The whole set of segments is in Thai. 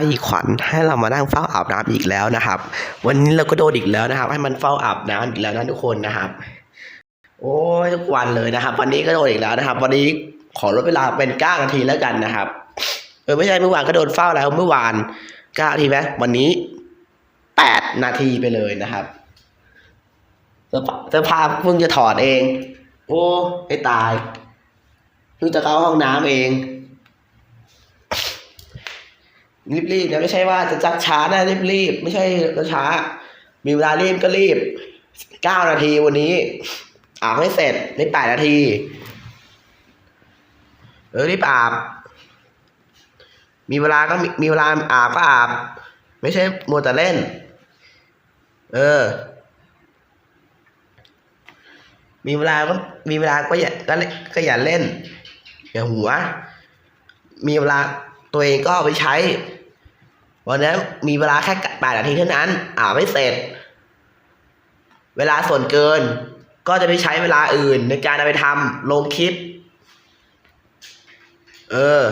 ไอ้ขวัญให้เรามานั่งเฝ้าอาบน้ำอีกแล้วนะครับ วันนี้เราก็โดนอีกแล้วนะครับ ให้มันเฝ้าอาบน้ำอีกแล้วนะทุกคนนะครับ โอ้ยทุกวันเลยนะครับ วันนี้ก็โดนอีกแล้วนะครับ วันนี้ขอลดเวลาเป็น9นาทีแล้วกันนะครับ เออไม่ใช่เมื่อวานก็โดนเฝ้าแล้วเมื่อวาน9นาทีไหมวันนี้8นาทีไปเลยนะครับเสื้อผ้าเพิ่งจะถอดเอง โอ้ไอ้ตายเพิ่งจะเข้าห้องน้ำเอง รีบๆนะไม่ใช่ว่าจะจักช้านะรีบๆไม่ใช่จะช้า มีเวลารีบก็รีบเก้านาทีวันนี้อาบให้เสร็จในแปดนาทีเออรีบอาบ มีเวลาก็มีมีเวลาอาบก็อาบ ไม่ใช่มัวแต่เล่น เออ มีเวลาก็มีเวลาก็อย่าก็อย่าเล่น อย่าหัว มีเวลา ตัวเองก็เอาไปใช้ วันนั้นมีเวลาแค่แปดนาทีเท่านั้น อ่าไม่เสร็จ เวลาส่วนเกิน ก็จะไปใช้เวลาอื่น ในการเอาไปทำลงคลิป เออ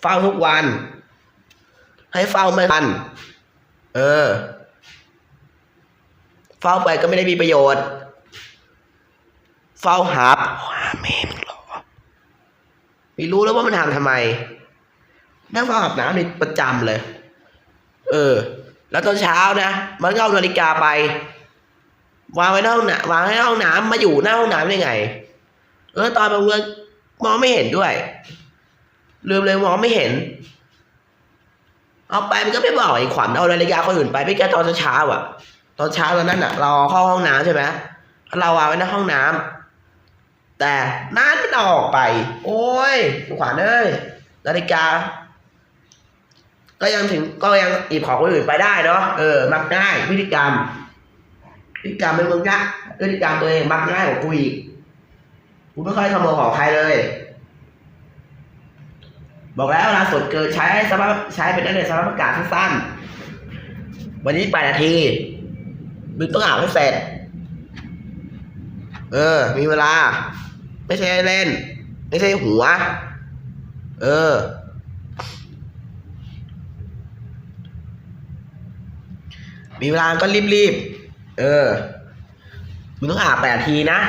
เฝ้าทุกวัน ให้เฝ้าไม่ทัน เออ เฝ้าไปก็ไม่ได้มีประโยชน์ เฝ้าหาหาเมมเหรอ ไม่รู้แล้วว่ามันทำทำไม นั่งเฝ้าอาบน้ำนี่ประจำเลย เออ แล้วตอนเช้านะมันก็เอานาฬิกาไป วางไว้ในห้องน้ำวางไว้ในห้องน้ำมาอยู่หน้าห้องน้ำได้ไง เออตอนมางเมืองมองไม่เห็นด้วยลืมเลยมองไม่เห็น เอาไปมันก็ไม่บอกไอ้ขวัญเอานาฬิกาคนอื่นไปไม่แค่ตอนเช้าอะ ตอนเช้าตอนนั้นอะ เราเข้าห้องน้ำใช่ไหมเราวางไว้ในห้องน้ำ แต่นานมันเอาออกไป โอ้ยขวัญเอ้ยนาฬิกา ก็ยังถึงก็ยังหยิบของคนอื่นไปได้เนาะเออ มักง่ายพฤติกรรมพฤติกรรมเป็นมึงนะพฤติกรรมตัวเองมักง่ายกว่ากูอีกกูไม่ค่อยขโมยของใครเลย บอกแล้วเวลาส่วนเกินใช้สภาพใช้เป็นได้เลยสภาพอากาศสั้นๆวันนี้แปดนาทีมึงต้องอ่านให้เสร็จ เออ มีเวลา ไม่ใช่เล่น ไม่ใช่หัว เออ มีเวลาก็รีบๆ เออมึงต้องอาบแปดทีนะ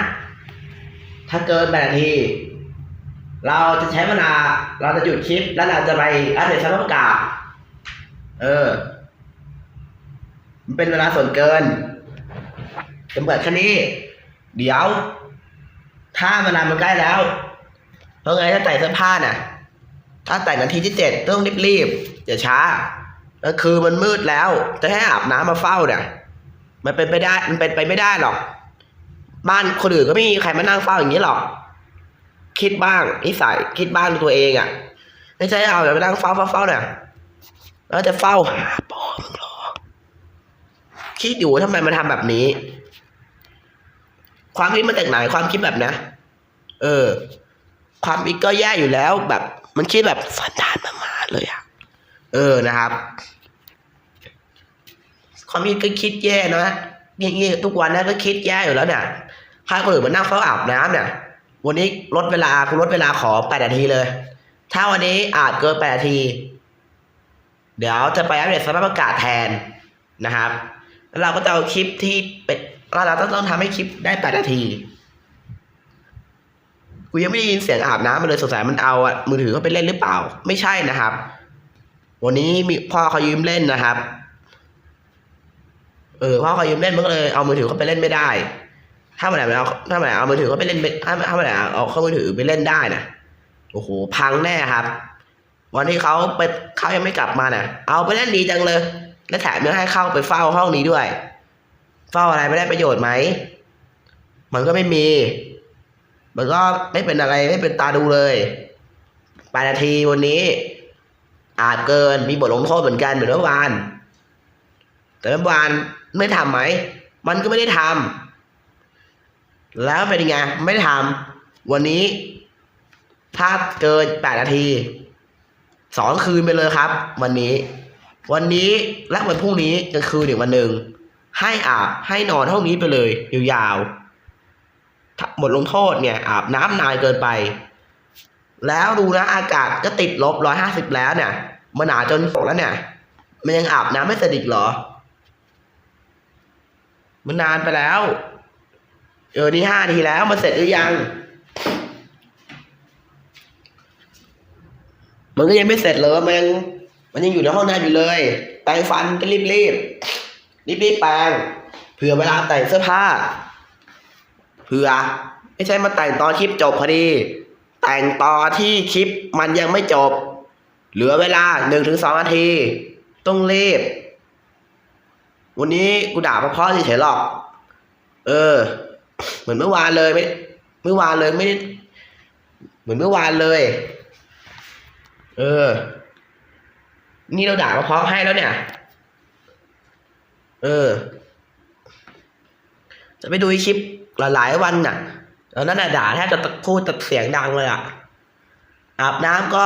ถ้าเกินแปดที เราจะใช้เวลาเราจะหยุดคลิป แล้วเราจะไปอัปเดตสภาพอากาเออ มันเป็นเวลาส่วนเกินจะเปิดแค่นี้ เดี๋ยว ถ้าเวลามันใกล้แล้ว เพราะไงถ้าใส่เสื้อผ้าน่ะ ถ้าแต่นาทีที่เจ็ดต้องรีบๆอย่าช้าก็คือมันมืดแล้ว จะให้อาบน้ำมาเฝ้าเนี่ย มันเป็นไปได้ มันเป็นไปไม่ได้หรอก บ้านคนอื่นก็ไม่มีใครมานั่งเฝ้าอย่างนี้หรอก คิดบ้างนิสัยคิดบ้างตัวเองอะ ไม่ใช่เอาแบบไปนั่งเฝ้าเฝ้าเฝ้าเนี่ยแล้วจะเฝ้าหาปอมึงหรอคิดอยู่ว่าทำไมมาทำแบบนี้ ความคิดมาจากไหนความคิดแบบนะ เออ ความคิดก็แย่อยู่แล้วแบบ มันคิดแบบสันดานมาๆเลยอะเออนะครับ ความคิดก็คิดแย่นะงี้ๆทุกวันนะก็คิดแย่อยู่แล้วเนี่ยถ้าคนอื่นมานั่งเฝ้าอาบน้ำเนี่ยวันนี้ลดเวลาคุณลดเวลาขอแปดนาทีเลย ถ้าวันนี้อาจเกินแปดนาที เดี๋ยวจะไปอัปเดตสภาพอากาศแทนนะครับ แล้วเราก็จะเอาคลิปที่เป็น เราเราต้องต้องทำให้คลิปได้แปดนาที กูยังไม่ได้ยินเสียงอาบน้ำมันเลยสงสัยมันเอาอะมือถือเขาไปเล่นหรือเปล่า ไม่ใช่นะครับ วันนี้มีพ่อเขายืมเล่นนะครับ เออพ่อเขายืมเล่นมันก็เลยเอามือถือเขาไปเล่นไม่ได้ ถ้าเมื่อไหร่เอาถ้าเมื่อไหร่เอามือถือเขาไปเล่นถ้าถ้าเมื่อไหร่เอาเข้ามือถือไปเล่นได้นะโอ้โหพังแน่ครับ วันที่เขาไปเขายังไม่กลับมาเนี่ยเอาไปเล่นดีจังเลย และแถมยังให้เข้าไปเฝ้าห้องนี้ด้วย เฝ้าอะไรไม่ได้ประโยชน์ไหม มันก็ไม่มี มันก็ไม่เป็นอะไรไม่เป็นตาดูเลยแปดนาทีวันนี้ อาจเกินมีบทลงโทษเหมือนกันเหมือนเมื่อวาน แต่เมื่อวานไม่ทำไหม มันก็ไม่ได้ทำแล้วเป็นยังไงไม่ได้ทำวันนี้ถ้าดเกินแปดนาทีสองคืนไปเลยครับ วันนี้ วันนี้และวันพรุ่งนี้กลางคืนอีกวันหนึ่ง ให้อาบให้นอนห้องนี้ไปเลยยาวๆบทลงโทษเนี่ยอาบน้ำนานเกินไป แล้วดูนะอากาศก็ติดลบร้อยห้าสิบแล้วเนี่ยมันหนาจนตกแล้วเนี่ย มันยังอาบน้ำไม่เสร็จอีกเหรอ มันนานไปแล้วเออนี่ห้าทีแล้วมันเสร็จหรือยัง มันก็ยังไม่เสร็จเลยมันยังมันยังอยู่ในห้องน้ำอยู่เลยแปรงฟันก็รีบรีบ รีบรีบๆแปรงเผื่อเวลาแต่งเสื้อผ้าเผื่อไม่ใช่มาแต่งตอนคลิปจบพอดี แต่งตอนที่คลิปมันยังไม่จบ เหลือเวลาหนึ่งถึงสองนาที ต้องรีบ วันนี้กูด่าเพราะๆเฉยๆหรอก เออ เหมือนเมื่อวานเลยไม่เมื่อวานเลยไม่ได้เหมือนเมื่อวานเลย เออ นี่เราด่าเพราะๆให้แล้วเนี่ย เออ จะไปดูคลิปหลายๆวันน่ะตอนนั้นน่ะด่าแทบจะพูดแต่เสียงดังเลยอะ อาบน้ำก็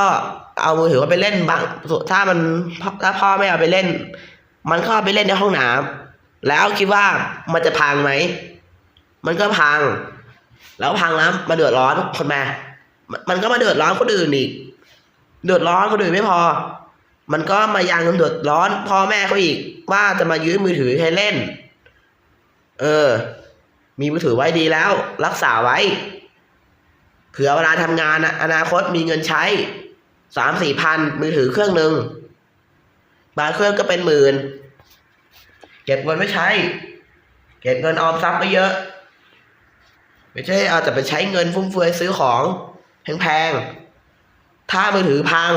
เอามือถือไปเล่นบางถ้ามันถ้าพ่อไม่เอาไปเล่น มันก็เอาไปเล่นในห้องน้ำแล้วคิดว่ามันจะพังไหม มันก็พัง แล้วพังแล้วมาเดือดร้อนคนมา มันมันก็มาเดือดร้อนคนอื่นอีก เดือดร้อนคนอื่นไม่พอ มันก็มายังเดือดร้อนพ่อแม่เขาอีกว่าจะมายืมมือถือให้เล่น เออ มีมือถือไว้ดีแล้ว รักษาไว้ เผื่อเวลาทำงานอนาคตมีเงินใช้สามสี่พันมือถือเครื่องหนึ่งบางเครื่องก็เป็นหมื่นเก็บเงินไม่ใช้ เก็บเงินออมทรัพย์ไว้เยอะ ไม่ใช่เอาแต่ไปใช้เงินฟุ่มเฟือยซื้อของแพงๆถ้ามือถือพัง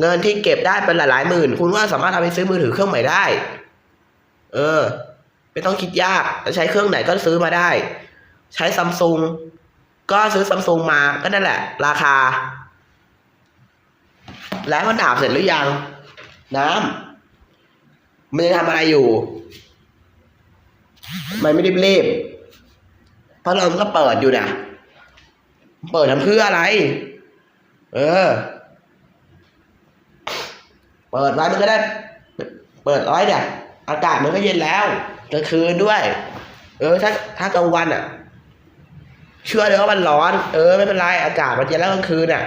เงินที่เก็บได้เป็นหลายๆหมื่น คุณว่าสามารถเอาไปซื้อมือถือเครื่องใหม่ได้ เออ ไม่ต้องคิดยากจะใช้เครื่องไหนก็ซื้อมาได้ ใช้ซัมซุงก็ซื้อซัมซุงมาก็นั่นแหละ ราคา แล้วมันอาบเสร็จหรือยัง น้ำมันยังทำอะไรอยู่ทำไมไม่รีบรีบพัดลมก็เปิดอยู่นะเปิดทำเพื่ออะไร เออ เปิดไว้มันก็ได้ เปิดร้อยเนี่ย อากาศมันก็เย็นแล้วกลางคืนด้วย เออ ถ้าถ้ากลางวันอะ เชื่อเลยว่ามันร้อน เออ ไม่เป็นไร อากาศมันเย็นแล้วกลางคืนอะ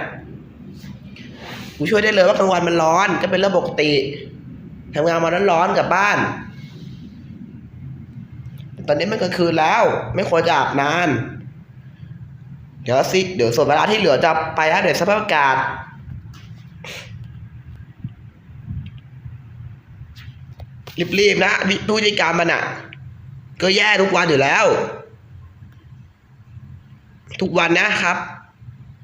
กูช่วยได้เลยว่ากลางวันมันร้อน ก็เป็นเรื่องปกติทำงานมาร้อนๆกลับบ้าน ตอนนี้มันกลางคืนแล้ว ไม่ควรจะอาบนาน เดี๋ยวสิ เดี๋ยวส่วนเวลาที่เหลือจะไปอัปเดตสภาพอากาศ รีบๆนะดูพฤติกรรมมันอะ ก็แย่ทุกวันอยู่แล้ว ทุกวันนะครับ